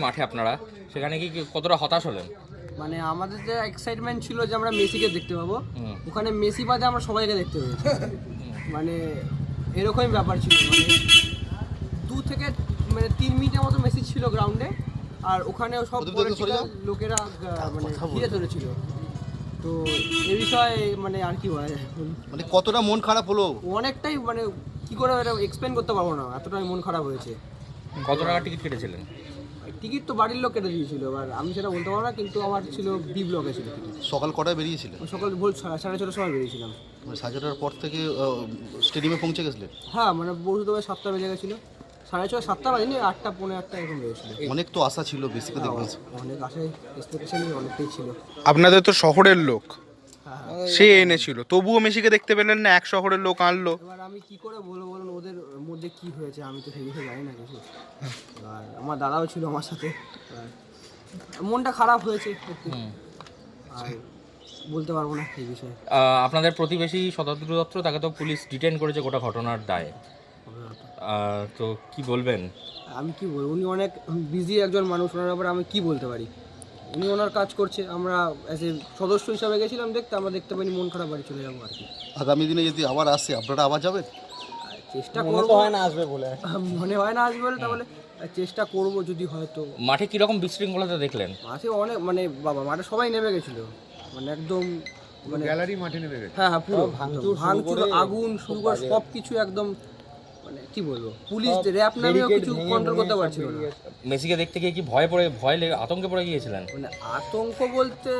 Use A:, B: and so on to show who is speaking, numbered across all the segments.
A: মাঠে আপনারা? সেখানে কি কতটা হতাশ হলেন?
B: মানে আমাদের যে এক্সাইটমেন্ট ছিল যে আমরা মেসিকে দেখতে পাবো ওখানে মেসি বাদে আমরা সবাইকে দেখতে পেয়েছি। মানে এরকমই ব্যাপার ছিল। মানে দু থেকে মানে তিন মিনিটের মতো মেসি ছিল গ্রাউন্ডে আর ওখানে সব লোকেরা মানে ঘিরে ধরেছিল। তো এ বিষয়ে মানে আর কি বলা যায়?
C: মানে কতটা মন খারাপ হলো?
B: অনেকটাই মানে কি করে এটা এক্সপ্লেন করতে পারব না এতটাই মন খারাপ হয়েছে।
A: কত টাকা টিকিট কেটেছিলেন?
B: টিকিট তো বাড়ির লোক কেটে দিয়েছিল এবার আমি সেটা বলতে পারব না কিন্তু আমার ছিল বি ব্লকে ছিল টিকিট।
C: সকাল কটায় বেরিয়েছিলেন
B: সকাল ভোর সাড়ে সাড়ে ছটার সময় বেরিয়েছিলাম।
C: মানে সাড়ে ছটার পর থেকে স্টেডিয়ামে পৌঁছে গেছিলেন
B: হ্যাঁ মানে পৌঁছতে হবে সাতটা বেজে গেছিল। সাড়ে ছয় সাতটা বাজেনি আটটা পৌনে আটটা এরকম বেরিয়েছিল
C: অনেক তো আশা ছিল বেসিকে
B: অনেক আসে এক্সপেকটেশনই অনেকটাই ছিল।
D: আপনাদের তো শহরের লোক। সে এনেছিল। তবুও মেসিকে দেখতে পেলেন না এক শহরের লোক আনলো।
B: এবার আমি কি করে বলব বলুন ওদের মধ্যে কি হয়েছে আমি তো সেই বিষয়ে জানি না কিছু। আর আমার দাদাও ছিল আমার সাথে। মনটা খারাপ হয়েছে একটু আর বলতে পারব না এই বিষয়ে।
A: আপনাদের প্রতিবেশী শতাব্দী দত্ত তাকে তো পুলিশ ডিটেন করেছে গোটা ঘটনার দায়ে। তো কি বলবেন?
B: আমি কি বলব উনি অনেক বিজি একজন মানুষ ওনার ব্যাপারে আমি কি বলতে পারি? উনি ওনার কাজ করছে আমরা অ্যাজ এ সদস্য হিসাবে গেছিলাম দেখতে আমরা দেখতে পাইনি মন খারাপ বাড়ি চলে যাব আর কি।
C: আগামী দিনে যদি আবার আসে আপনারা আবার যাবেন?
B: চেষ্টা করব। হয় না আসবে বলে। মনে হয় না আসবে বলে তাহলে চেষ্টা করব যদি হয়তো
A: মাঠে কীরকম বিশৃঙ্খলতা দেখলেন?
B: মাঠে অনেক মানে বাবা মাঠে সবাই নেমে গেছিল। মানে একদম মানে গ্যালারি মাঠে নেমে গেছে। হ্যাঁ হ্যাঁ পুরো ভাঙচুর আগুন শুরু করে সব কিছু একদম মানে কি বলব? পুলিশ র্যাপ নামেও কিছু কন্ট্রোল করতে পারছিল না।
A: মেসিকে দেখতে গিয়ে কি ভয় পড়ে ভয় লেগে আতঙ্কে পড়ে গিয়েছিলেন?
B: মানে আতঙ্ক বলতে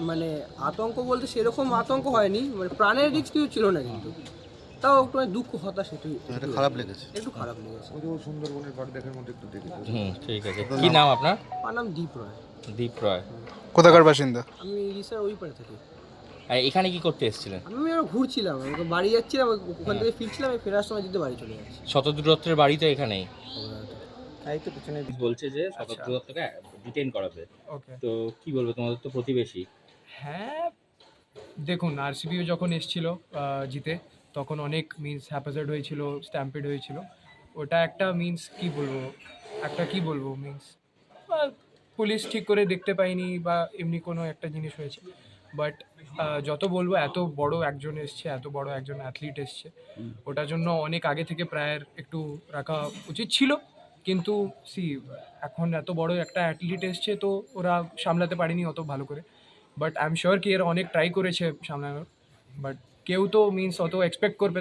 B: মানে আতঙ্ক বলতে সেরকম আতঙ্ক হয়নি মানে প্রাণের রিস্ক কিছু ছিল না কিন্তু। তাও একটু মানে দুঃখ হতাশ একটু
C: এটা খারাপ লেগেছে।
B: একটু খারাপ লেগেছে।
A: হুম ঠিক আছে। কি নাম? আপনার?
B: আমার নাম দীপ রয়।
A: দীপ রয়।
D: কোথাকার বাসিন্দা?
B: আমি ওই পারে থাকি।
A: এখানে কি করতে এসেছিলেন?
B: আমি এবার ঘুরছিলাম আমি বাড়ি যাচ্ছিলাম ওখান থেকে ফিরছিলাম আমি ফেরার সময় যদি বাড়ি চলে যাচ্ছি।
A: শতাব্দী দত্তের বাড়ি তো এখানেই। তাই তো পিছনে বলছে যে শতাব্দী দত্তকে ডিটেন করাবে।
E: ওকে
A: তো কি বলব তোমাদের তো প্রতিবেশী?
E: হ্যাঁ দেখুন আরসিবিও যখন এসছিল জিতে তখন অনেক মিন্স হ্যাপাজার্ড হয়েছিল স্ট্যাম্পেড হয়েছিল। ওটা একটা মিন্স কি বলব একটা কি বলব মিন্স পুলিশ ঠিক করে দেখতে পাইনি বা এমনি কোনো একটা জিনিস হয়েছে। বাট যত বলব এত বড় একজন এসছে এত বড় একজন অ্যাথলিট এসছে। ওটার জন্য অনেক আগে থেকে প্রায়ের একটু রাখা উচিত ছিল। কিন্তু সি এখন এত বড় একটা অ্যাথলিট এসছে তো ওরা সামলাতে পারেনি অত ভালো করে। বাট আই এম শিওর কি এরা অনেক ট্রাই করেছে সামলানোর। বাট কেউ তো মিন্স অত এক্সপেক্ট করবে